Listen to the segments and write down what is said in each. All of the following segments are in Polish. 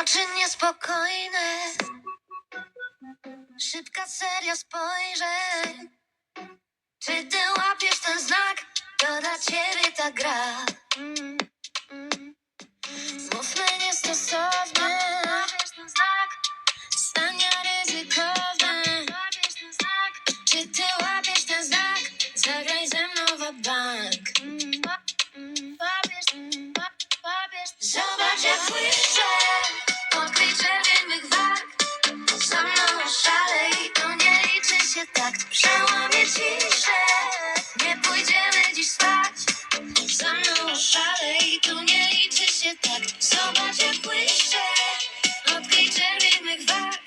Oczy niespokojne. Szybka seria spojrzeń. Czy ty łapiesz ten znak? To dla ciebie ta gra Zobacz jak błyszczę Odkryj czerwień mych warg. Za mną szalej To nie liczy się tak. Przełamie ciszę. Nie pójdziemy dziś spać. Za mną szalej To nie liczy się tak. Zobacz jak błyszczę Odkryj czerwień mych warg.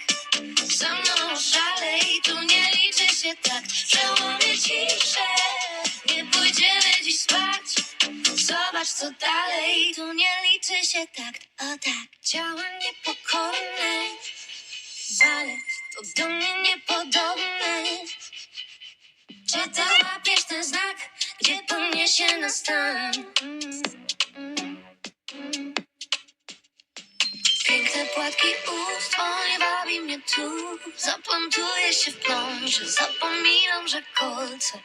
Za mną szalej Tu nie liczy się tak. Przełamie Zobacz co dalej, tu nie liczy się tak, o tak. Ciała niepokorne, balet to do mnie niepodobne. Czy ty łapiesz ten znak, gdzie poniesie nas stan? Piękne płatki ust, o nie wabi mnie tu Zaplątuję się w pląży, zapominam, że kolce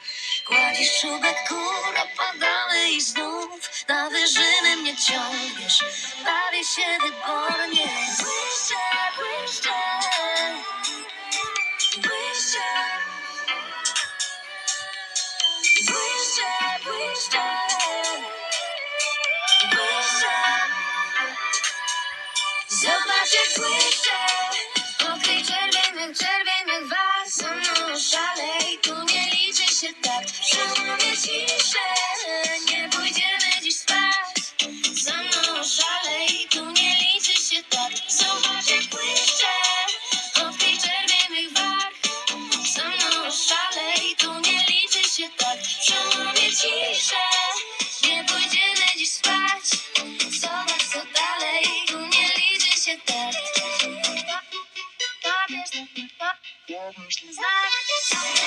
Gładzisz czubek gór, ciągniesz, bawię się wybornie. Błyszczę, błyszczę Błyszczę. Błyszczę, błyszczę Błyszczę. Zobacz jak błyszczę jak was Za mną szalej, tu nie liczy się tak Przełamie ciszę olmuşlar.